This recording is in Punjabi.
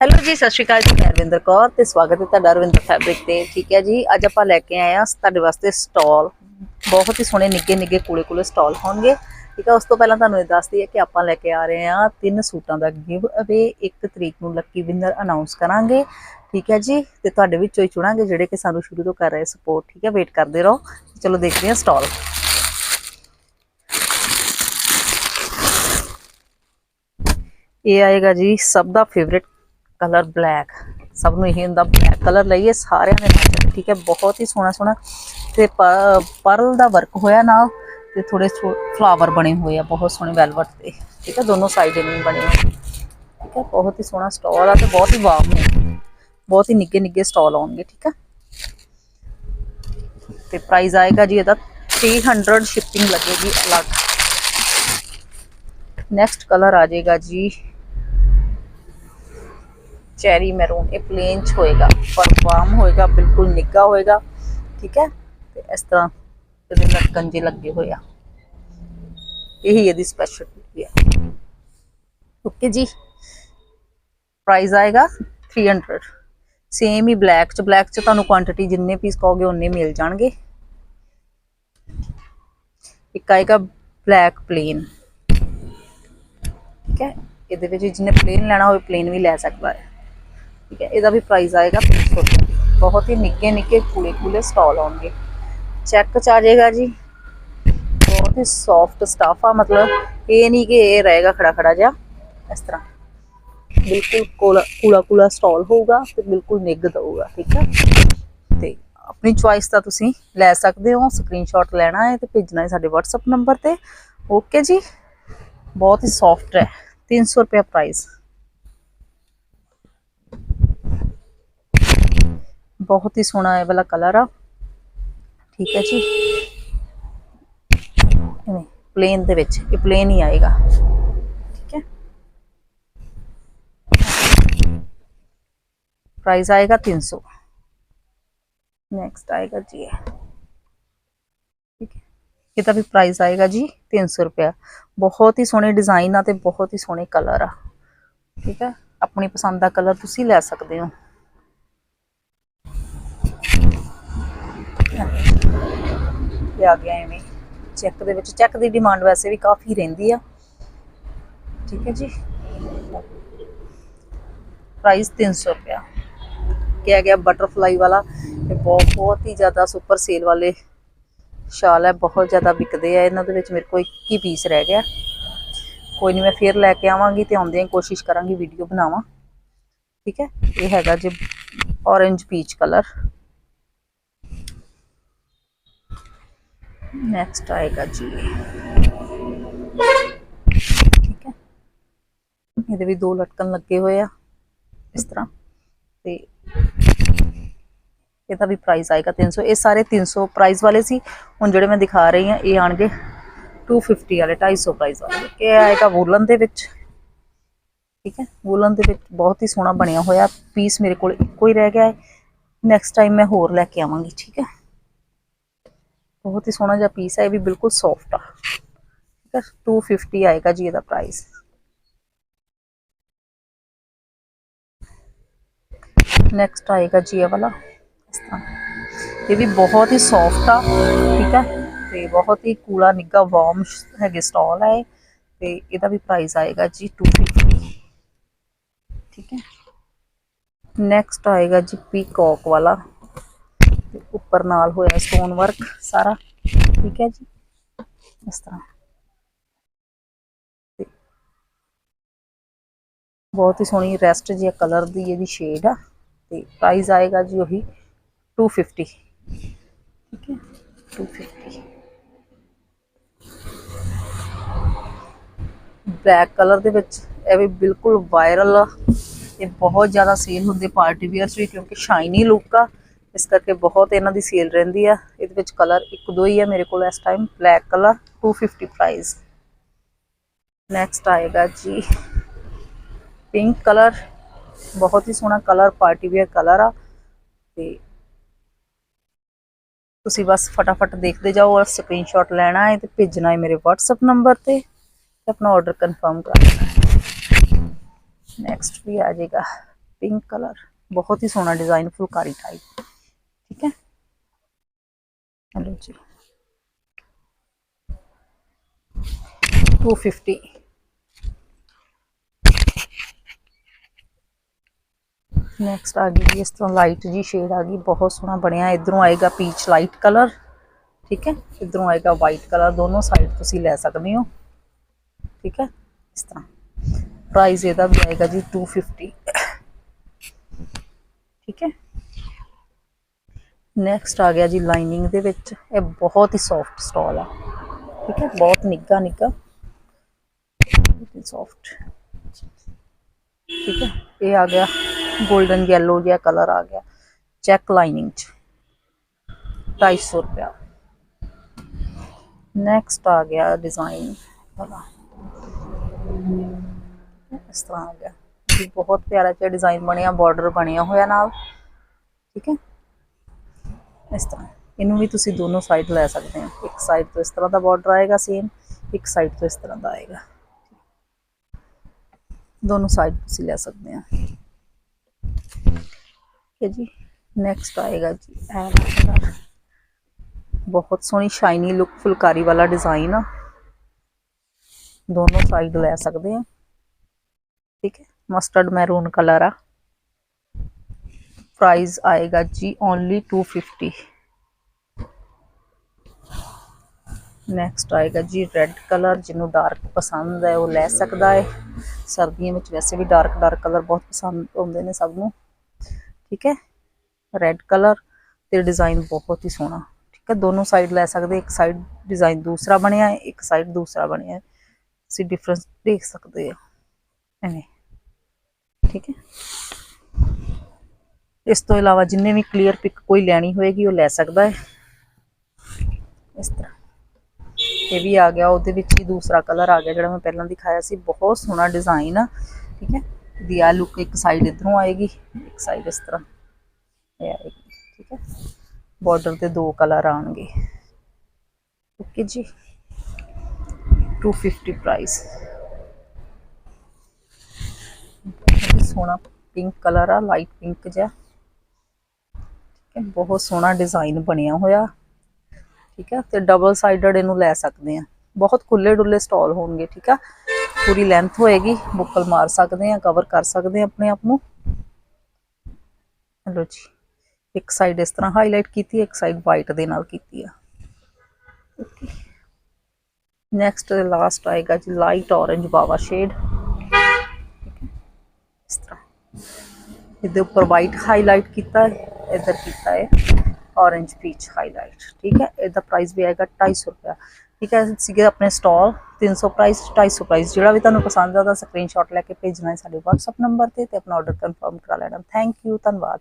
ਹੈਲੋ ਜੀ, ਸਤਿ ਸ਼੍ਰੀ ਅਕਾਲ ਜੀ, ਮੈਂ ਰਵਿੰਦਰ ਕੌਰ ਤੇ ਸਵਾਗਤ ਹੈ ਤੁਹਾਡਾ ਰਵਿੰਦਰ ਫੈਬਰਿਕ ਤੇ। ਠੀਕ ਹੈ ਜੀ, ਅੱਜ ਆਪਾਂ ਲੈ ਕੇ ਆਏ ਆ ਤੁਹਾਡੇ ਵਾਸਤੇ ਸਟਾਲ ਬਹੁਤ ਹੀ ਸੋਹਣੇ ਨਿੱਗੇ ਨਿੱਗੇ ਕੂਲੇ ਕੂਲੇ ਸਟਾਲ ਹੋਣਗੇ। ਠੀਕ ਹੈ, ਉਸ ਤੋਂ ਪਹਿਲਾਂ ਤੁਹਾਨੂੰ ਇਹ ਦੱਸਦੀ ਹੈ ਕਿ ਆਪਾਂ ਲੈ ਕੇ ਆ ਰਹੇ ਆ ਤਿੰਨ ਸੂਟਾਂ ਦਾ ਗਿਵ ਅਵੇ ਇੱਕ ਤਰੀਕ ਨੂੰ ਲੱਕੀ ਵਿਨਰ ਅਨਾਉਂਸ ਕਰਾਂਗੇ। ਠੀਕ ਹੈ ਜੀ, ਤੇ ਤੁਹਾਡੇ ਵਿੱਚੋਂ ਹੀ ਚੁਣਾਂਗੇ ਜਿਹੜੇ ਕਿ ਸਾਨੂੰ ਸ਼ੁਰੂ ਤੋਂ ਕਰ ਰਹੇ ਸਪੋਰਟ ਠੀਕ ਹੈ ਵੇਟ ਕਰਦੇ ਰਹੋ। ਚਲੋ ਦੇਖਦੇ ਹਾਂ ਸਟਾਲ ਇਹ ਆਏਗਾ ਜੀ, ਸਭ ਦਾ ਫੇਵਰਿਟ ਕਲਰ ਬਲੈਕ, ਸਭ ਨੂੰ ਇਹ ਹੁੰਦਾ ਬਲੈਕ ਕਲਰ ਲਈਏ ਸਾਰਿਆਂ ਦੇ ਨਾਲ, ਠੀਕ ਹੈ, ਬਹੁਤ ਹੀ ਸੋਹਣਾ ਸੋਹਣਾ ਤੇ ਪਰਲ ਦਾ ਵਰਕ ਹੋਇਆ ਨਾਲ ਤੇ ਥੋੜੇ ਫਲਾਵਰ ਬਣੇ ਹੋਏ ਆ, ਬਹੁਤ ਸੋਹਣੇ ਵੈਲਵਟ ਤੇ ਠੀਕ ਹੈ, ਦੋਨੋਂ ਸਾਈਡ ਇਹਨੂੰ ਬਣੇ ਹੋਏ ਠੀਕ ਹੈ, ਬਹੁਤ ਹੀ ਸੋਹਣਾ ਸਟਾਲ ਆ ਤੇ ਬਹੁਤ ਹੀ ਵਾਰਮ ਨੇ, ਬਹੁਤ ਹੀ ਨਿੱਗੇ ਨਿੱਗੇ ਸਟਾਲ ਆਉਣਗੇ, ਠੀਕ ਹੈ। ਤੇ ਪ੍ਰਾਈਸ ਆਏਗਾ ਜੀ ਇਹਦਾ 300 ਸ਼ਿਪਿੰਗ ਲੱਗੇਗੀ ਅਲੱਗ। ਨੈਕਸਟ ਕਲਰ ਆ ਜਾਏਗਾ ਜੀ ਚੈਰੀ ਮੈਰੂਨ, ਇਹ ਪਲੇਨ ਚ ਹੋਏਗਾ ਪਰ ਹੋਏਗਾ, ਬਿਲਕੁਲ ਨਿੱਗਾ ਹੋਏਗਾ, ਠੀਕ ਹੈ? ਤੇ ਇਸ ਤਰ੍ਹਾਂ ਇਹਦੇ ਲਟਕਣ ਜੇ ਲੱਗੇ ਹੋਏ ਆ। ਇਹੀ ਇਹਦੀ ਸਪੈਸ਼ਲਿਟੀ ਹੈ ਓਕੇ ਜੀ। ਪ੍ਰਾਈਸ ਆਏਗਾ 300 ਸੇਮ ਹੀ ਬਲੈਕ ਚ ਬਲੈਕ ਚ ਤੁਹਾਨੂੰ ਕੁਆਂਟੀਟੀ ਜਿੰਨੇ ਪੀਸ ਕਹੋਗੇ ਉਨੇ ਮਿਲ ਜਾਣਗੇ। ਇੱਕ ਆਏਗਾ ਬਲੈਕ ਪਲੇਨ ਠੀਕ ਹੈ? ਇਹਦੇ ਵਿੱਚ ਜਿਹਨੇ ਪਲੇਨ ਲੈਣਾ ਹੋਵੇ ਪਲੇਨ ਵੀ ਲੈ ਸਕਦਾ ਹੈ। ਠੀਕ ਹੈ, ਇਹਦਾ ਵੀ ਪ੍ਰਾਈਸ ਆਏਗਾ 300 ਰੁਪਏ। ਬਹੁਤ ਹੀ ਨਿੱਕੇ ਨਿੱਕੇ ਕੂਲੇ ਕੂਲੇ ਸਟਾਲ ਆਉਣਗੇ। ਚੈੱਕ ਚ ਆ ਜਾਏਗਾ ਜੀ। ਬਹੁਤ ਹੀ ਸੌਫਟ ਸਟਾਫ ਆ, ਮਤਲਬ ਇਹ ਨਹੀਂ ਕਿ ਇਹ ਰਹੇਗਾ ਖੜਾ ਖੜਾ ਜਿਹਾ। ਇਸ ਤਰ੍ਹਾਂ। ਬਿਲਕੁਲ ਕੋਲਾ ਕੂਲਾ ਕੂਲਾ ਸਟਾਲ ਹੋਊਗਾ ਤੇ ਬਿਲਕੁਲ ਨਿੱਘ ਦਊਗਾ, ਠੀਕ ਹੈ ਤੇ ਆਪਣੀ ਚੁਆਇਸ ਦਾ ਤੁਸੀਂ ਲੈ ਸਕਦੇ ਹੋ। ਸਕਰੀਨਸ਼ਾਟ ਲੈਣਾ ਹੈ ਤੇ ਭੇਜਣਾ ਹੈ ਸਾਡੇ WhatsApp ਨੰਬਰ ਤੇ। ਓਕੇ ਜੀ। ਬਹੁਤ ਹੀ ਸੌਫਟ ਹੈ। 300 ਰੁਪਏ ਪ੍ਰਾਈਸ ਬਹੁਤ ਹੀ ਸੋਹਣਾ ਇਹ ਵਾਲਾ ਕਲਰ ਆ। ਠੀਕ ਹੈ ਜੀ। ਇਵੇਂ ਪਲੇਨ ਦੇ ਵਿੱਚ, ਇਹ ਪਲੇਨ ਹੀ ਆਏਗਾ। ਠੀਕ ਹੈ। ਪ੍ਰਾਈਸ ਆਏਗਾ 300 ਨੈਕਸਟ ਆਏਗਾ ਜੀ ਇਹ। ਠੀਕ ਹੈ। ਇਹਦਾ ਵੀ ਪ੍ਰਾਈਸ ਆਏਗਾ ਜੀ 300 ਰੁਪਇਆ। ਬਹੁਤ ਹੀ ਸੋਹਣੇ ਡਿਜ਼ਾਈਨ ਆ ਤੇ ਬਹੁਤ ਹੀ ਸੋਹਣੇ ਕਲਰ ਆ। ਠੀਕ ਹੈ। ਆਪਣੀ ਪਸੰਦ ਦਾ ਕਲਰ ਤੁਸੀਂ ਲੈ ਸਕਦੇ ਹੋ। ਇਹ ਆ ਗਿਆ ਐਵੇਂ। ਚੈੱਕ ਦੇ ਵਿੱਚ ਚੈੱਕ ਦੀ ਡਿਮਾਂਡ ਵੈਸੇ ਵੀ ਕਾਫੀ ਰਹਿੰਦੀ ਆ। ਠੀਕ ਹੈ ਜੀ। ਪ੍ਰਾਈਸ 300 ਰੁਪਇਆ। ਕਿਹਾ ਗਿਆ ਬਟਰਫਲਾਈ ਵਾਲਾ। ਇਹ ਬਹੁਤ ਹੀ ਜ਼ਿਆਦਾ ਸੁਪਰ ਸੇਲ ਵਾਲੇ ਸ਼ਾਲ ਹੈ, ਬਹੁਤ ਜ਼ਿਆਦਾ ਵਿਕਦੇ ਆ। ਇਹਨਾਂ ਦੇ ਵਿੱਚ ਮੇਰੇ ਕੋਲ ਇੱਕ ਹੀ ਪੀਸ ਰਹਿ ਗਿਆ। ਕੋਈ ਨਹੀਂ ਮੈਂ ਫੇਰ ਲੈ ਕੇ ਆਵਾਂਗੀ ਤੇ ਆਉਂਦਿਆਂ ਕੋਸ਼ਿਸ਼ ਕਰਾਂਗੀ ਵੀਡੀਓ ਬਣਾਵਾਂ। ਠੀਕ ਹੈ। ਇਹ ਹੈਗਾ ਜੀ orange ਪੀਚ ਕਲਰ ਨੈਕਸਟ ਆਏਗਾ ਜੀ। ਠੀਕ ਹੈ। ਇਹਦੇ ਵੀ ਦੋ ਲਟਕਣ ਲੱਗੇ ਹੋਏ ਆ, ਇਸ ਤਰ੍ਹਾਂ। ਤੇ ਇਹਦਾ ਵੀ ਪ੍ਰਾਈਸ ਆਏਗਾ 300 ਇਹ ਸਾਰੇ 300 ਪ੍ਰਾਈਸ ਵਾਲੇ ਸੀ। ਹੁਣ ਜਿਹੜੇ ਮੈਂ ਦਿਖਾ ਰਹੀ ਹਾਂ, ਇਹ ਆਣਗੇ 250 ਵਾਲੇ 250 ਪ੍ਰਾਈਸ ਵਾਲੇ। ਇਹ ਆਏਗਾ ਵੂਲਨ ਦੇ ਵਿੱਚ। ਠੀਕ ਹੈ। ਵੂਲਨ ਦੇ ਵਿੱਚ ਬਹੁਤ ਹੀ ਸੋਹਣਾ ਬਣਿਆ ਹੋਇਆ ਪੀਸ ਮੇਰੇ ਕੋਲ ਇੱਕੋ ਹੀ ਰਹਿ ਗਿਆ ਹੈ। ਨੈਕਸਟ ਟਾਈਮ ਮੈਂ ਹੋਰ ਲੈ ਕੇ ਆਵਾਂਗੀ। ਠੀਕ ਹੈ। ਬਹੁਤ ਹੀ ਸੋਹਣਾ ਜਿਹਾ ਪੀਸ ਹੈ ਇਹ ਵੀ ਬਿਲਕੁਲ ਸੌਫਟ ਆ ਠੀਕ ਹੈ 250 ਆਏਗਾ ਜੀ ਇਹਦਾ ਪ੍ਰਾਈਸ ਨੈਕਸਟ ਆਏਗਾ ਜੀ ਇਹ ਵਾਲਾ ਇਸ ਤਰ੍ਹਾਂ ਇਹ ਵੀ ਬਹੁਤ ਹੀ ਸੌਫਟ ਆ ਠੀਕ ਹੈ ਤੇ ਬਹੁਤ ਹੀ ਕੂਲਾ ਨਿੱਗਾ ਵਾਰਮ ਹੈਗੇ ਸਟਾਲ ਹੈ ਤੇ ਇਹਦਾ ਵੀ ਪ੍ਰਾਈਸ ਆਏਗਾ ਜੀ 250 ਠੀਕ ਹੈ ਨੈਕਸਟ ਆਏਗਾ ਜੀ ਪੀਕੌਕ ਵਾਲਾ ਤੇ ਉੱਪਰ ਨਾਲ ਹੋਇਆ ਸਟੋਨ ਵਰਕ ਸਾਰਾ। ਠੀਕ ਹੈ ਜੀ? ਇਸ ਤਰ੍ਹਾਂ। ਬਹੁਤ ਹੀ ਸੋਹਣੀ ਰੈਸਟ ਜੀ ਕਲਰ ਦੀ ਇਹਦੀ ਸ਼ੇਡ ਆ। ਤੇ ਪ੍ਰਾਈਸ ਆਏਗਾ ਜੀ ਉਹੀ 250 ਠੀਕ ਹੈ? 250 ਬਲੈਕ ਕਲਰ ਦੇ ਵਿੱਚ ਇਹ ਵੀ ਬਿਲਕੁਲ ਵਾਇਰਲ ਇਹ ਬਹੁਤ ਜ਼ਿਆਦਾ ਸੇਲ ਹੁੰਦੇ ਪਾਰਟੀ ਵੇਅਰਸ ਵੀ, ਕਿਉਂਕਿ ਸ਼ਾਈਨੀ ਲੁੱਕ ਆ। ਇਸ ਕਰਕੇ ਬਹੁਤ ਇਹਨਾਂ ਦੀ ਸੇਲ ਰਹਿੰਦੀ ਆ। ਇਹਦੇ ਵਿੱਚ ਕਲਰ ਇੱਕ ਦੋ ਹੀ ਆ ਮੇਰੇ ਕੋਲ ਇਸ time black colour 250 price next ਆਏਗਾ ਜੀ। ਪਿੰਕ ਕਲਰ ਬਹੁਤ ਹੀ ਸੋਹਣਾ ਕਲਰ ਪਾਰਟੀ ਵੇਅਰ ਕਲਰ ਆ। ਤੇ ਤੁਸੀਂ ਬਸ ਫਟਾਫਟ ਦੇਖਦੇ ਜਾਓ ਔਰ ਸਕਰੀਨਸ਼ਾਟ ਲੈਣਾ ਹੈ ਤੇ ਭੇਜਣਾ ਹੈ ਮੇਰੇ WhatsApp ਨੰਬਰ ਤੇ ਤੇ ਆਪਣਾ ਆਰਡਰ ਕਨਫਰਮ ਕਰ ਦੇਣਾ ਨੈਕਸਟ ਵੀ ਆ ਜਾਏਗਾ। ਪਿੰਕ ਕਲਰ ਬਹੁਤ ਹੀ ਸੋਹਣਾ ਡਿਜ਼ਾਈਨ ਫੁਲਕਾਰੀ ਟਾਈਪ ਠੀਕ ਹੈ ਹਲੋ ਜੀ 250 ਨੈਕਸਟ ਆ ਗਈ ਜੀ ਇਸ ਤਰ੍ਹਾਂ ਲਾਈਟ ਜੀ ਸ਼ੇਡ ਆ ਗਈ ਬਹੁਤ ਸੋਹਣਾ ਬਣਿਆ ਇਧਰੋਂ ਆਏਗਾ ਪੀਚ ਲਾਈਟ ਕਲਰ ਠੀਕ ਹੈ ਇਧਰੋਂ ਆਏਗਾ ਵਾਈਟ ਕਲਰ ਦੋਨੋਂ ਸਾਈਡ ਤੁਸੀਂ ਲੈ ਸਕਦੇ ਹੋ ਠੀਕ ਹੈ ਇਸ ਤਰ੍ਹਾਂ ਪ੍ਰਾਈਸ ਇਹਦਾ ਵੀ ਆਏਗਾ ਜੀ 250 ਠੀਕ ਹੈ ਨੈਕਸਟ ਆ ਗਿਆ ਜੀ ਲਾਈਨਿੰਗ ਦੇ ਵਿੱਚ। ਇਹ ਬਹੁਤ ਹੀ ਸੌਫਟ ਸਟਾਲ ਆ। ਠੀਕ ਹੈ? ਬਹੁਤ ਨਿੱਘਾ ਨਿੱਘਾ। ਸੌਫਟ ਠੀਕ ਹੈ? ਇਹ ਆ ਗਿਆ। 골ਡਨ ਯੈਲੋ ਜਿਹਾ ਕਲਰ ਆ ਗਿਆ। ਚੈੱਕ ਲਾਈਨਿੰਗ ਚ। 250 ਰੁਪਿਆ ਨੈਕਸਟ ਆ ਗਿਆ ਡਿਜ਼ਾਈਨ ਵਾਲਾ। ਇਸ ਤਰ੍ਹਾਂ ਆ ਗਿਆ। ਬਹੁਤ ਪਿਆਰਾ ਜਿਹਾ ਡਿਜ਼ਾਈਨ ਬਣਿਆ ਬਾਰਡਰ ਬਣਿਆ ਹੋਇਆ ਨਾਲ। ਠੀਕ ਹੈ? ਇਸ ਤਰ੍ਹਾਂ। ਇਹਨੂੰ ਵੀ ਤੁਸੀਂ ਦੋਨੋਂ ਸਾਈਡ ਲੈ ਸਕਦੇ ਹੋ। ਇੱਕ ਸਾਈਡ ਤੋਂ ਇਸ ਤਰ੍ਹਾਂ ਦਾ ਬਾਰਡਰ ਆਏਗਾ ਸੇਮ ਇੱਕ ਸਾਈਡ ਤੋਂ ਇਸ ਤਰ੍ਹਾਂ ਦਾ ਆਏਗਾ। ਦੋਨੋਂ ਸਾਈਡ ਤੁਸੀਂ ਲੈ ਸਕਦੇ ਹੋ। ਠੀਕ ਹੈ ਜੀ ਨੈਕਸਟ ਆਏਗਾ ਜੀ। ਇਹ ਵਾਲਾ। ਬਹੁਤ ਸੋਹਣੀ ਸ਼ਾਈਨੀ ਲੁੱਕ ਫੁਲਕਾਰੀ ਵਾਲਾ ਡਿਜ਼ਾਈਨ ਆ। ਦੋਨੋਂ ਸਾਈਡ ਲੈ ਸਕਦੇ ਆ ਠੀਕ ਹੈ? ਮਸਟਰਡ ਮੈਰੂਨ ਕਲਰ ਆ। ਪ੍ਰਾਈਸ ਆਏਗਾ ਜੀ ਓਨਲੀ 250 ਨੈਕਸਟ ਆਏਗਾ ਜੀ ਰੈੱਡ ਕਲਰ ਜਿਹਨੂੰ ਡਾਰਕ ਪਸੰਦ ਹੈ, ਉਹ ਲੈ ਸਕਦਾ ਹੈ। ਸਰਦੀਆਂ ਵਿੱਚ ਵੈਸੇ ਵੀ ਡਾਰਕ ਡਾਰਕ ਕਲਰ ਬਹੁਤ ਪਸੰਦ ਆਉਂਦੇ ਨੇ ਸਭ ਨੂੰ। ਠੀਕ ਹੈ? ਰੈੱਡ ਕਲਰ ਤੇ ਡਿਜ਼ਾਈਨ ਬਹੁਤ ਹੀ ਸੋਹਣਾ। ਠੀਕ ਹੈ? ਦੋਨੋਂ ਸਾਈਡ ਲੈ ਸਕਦੇ ਇੱਕ ਸਾਈਡ ਡਿਜ਼ਾਈਨ ਦੂਸਰਾ ਬਣਿਆ ਹੈ, ਇੱਕ ਸਾਈਡ ਦੂਸਰਾ ਬਣਿਆ ਹੈ। ਤੁਸੀਂ ਡਿਫਰੈਂਸ ਦੇਖ ਸਕਦੇ ਹੋ। ਐਵੇਂ। ਠੀਕ ਹੈ? ਇਸ ਤੋਂ ਇਲਾਵਾ ਜਿੰਨੇ ਵੀ ਕਲੀਅਰ ਪਿਕ ਕੋਈ ਲੈਣੀ ਹੋਏਗੀ, ਉਹ ਲੈ ਸਕਦਾ ਹੈ। ਇਸ ਤਰ੍ਹਾਂ। ਇਹ ਵੀ ਆ ਗਿਆ, ਉਹਦੇ ਵਿੱਚ ਹੀ ਦੂਸਰਾ ਕਲਰ ਆ ਗਿਆ, ਜਿਹੜਾ ਮੈਂ ਪਹਿਲਾਂ ਦਿਖਾਇਆ ਸੀ। ਬਹੁਤ ਸੋਹਣਾ ਡਿਜ਼ਾਈਨ ਆ, ਠੀਕ ਹੈ? ਦੀ ਆ ਲੁੱਕ ਇੱਕ ਸਾਈਡ ਇਧਰੋਂ ਆਏਗੀ, ਇੱਕ ਸਾਈਡ ਇਸ ਤਰ੍ਹਾਂ। ਇਹ ਆਏਗੀ, ਠੀਕ ਹੈ? ਬਾਰਡਰ ਤੇ ਦੋ ਕਲਰ ਆਣਗੇ ਓਕੇ ਜੀ। 250 ਪ੍ਰਾਈਸ ਬਹੁਤ ਸੋਹਣਾ ਪਿੰਕ ਕਲਰ ਆ ਲਾਈਟ ਪਿੰਕ ਜਿਹਾ। ਬਹੁਤ ਸੋਹਣਾ ਡਿਜ਼ਾਈਨ ਬਣਿਆ ਹੋਇਆ। ਠੀਕ ਹੈ, ਤੇ ਡਬਲ ਸਾਈਡਡ ਇਹਨੂੰ ਲੈ ਸਕਦੇ ਆ ਬਹੁਤ ਖੁੱਲੇ ਡੁੱਲੇ ਸਟਾਲ ਹੋਣਗੇ, ਠੀਕ ਆ? ਪੂਰੀ ਲੈਂਥ ਹੋਏਗੀ ਬੁੱਕਲ ਮਾਰ ਸਕਦੇ ਆ ਕਵਰ ਕਰ ਸਕਦੇ ਆ ਆਪਣੇ ਆਪ ਨੂੰ। ਹਲੋ ਜੀ, ਇੱਕ ਸਾਈਡ ਇਸ ਤਰ੍ਹਾਂ ਹਾਈਲਾਈਟ ਕੀਤੀ, ਇੱਕ ਸਾਈਡ ਵਾਈਟ ਦੇ ਨਾਲ ਕੀਤੀ ਆ। ਓਕੇ ਨੈਕਸਟ ਲਾਸਟ ਆਏਗਾ ਜੀ ਲਾਈਟ orange ਬਾਵਾ ਸ਼ੇਡ ਇਸ ਤਰ੍ਹਾਂ। ਇਹਦੇ ਉੱਪਰ ਵਾਈਟ ਹਾਈਲਾਈਟ ਕੀਤਾ ਹੈ। ਇਧਰ ਕੀਤਾ ਹੈ, orange peach highlight, ਠੀਕ ਹੈ, ਇਹਦਾ ਪ੍ਰਾਈਸ ਵੀ ਆਏਗਾ 250 ਰੁਪਇਆ। ਠੀਕ ਹੈ, ਸੀਗੇ ਆਪਣੇ ਸਟਾਲ 300 ਪ੍ਰਾਈਸ 250 ਪ੍ਰਾਈਸ ਜਿਹੜਾ ਵੀ ਤੁਹਾਨੂੰ ਪਸੰਦ ਆਦਾ ਸਕਰੀਨਸ਼ਾਟ ਲੈ ਕੇ ਭੇਜਣਾ ਹੈ ਸਾਡੇ WhatsApp ਨੰਬਰ ਤੇ ਤੇ ਆਪਣਾ ਆਰਡਰ ਕਨਫਰਮ ਕਰਾ ਲੈਣਾ। ਥੈਂਕ ਯੂ ਧੰਨਵਾਦ।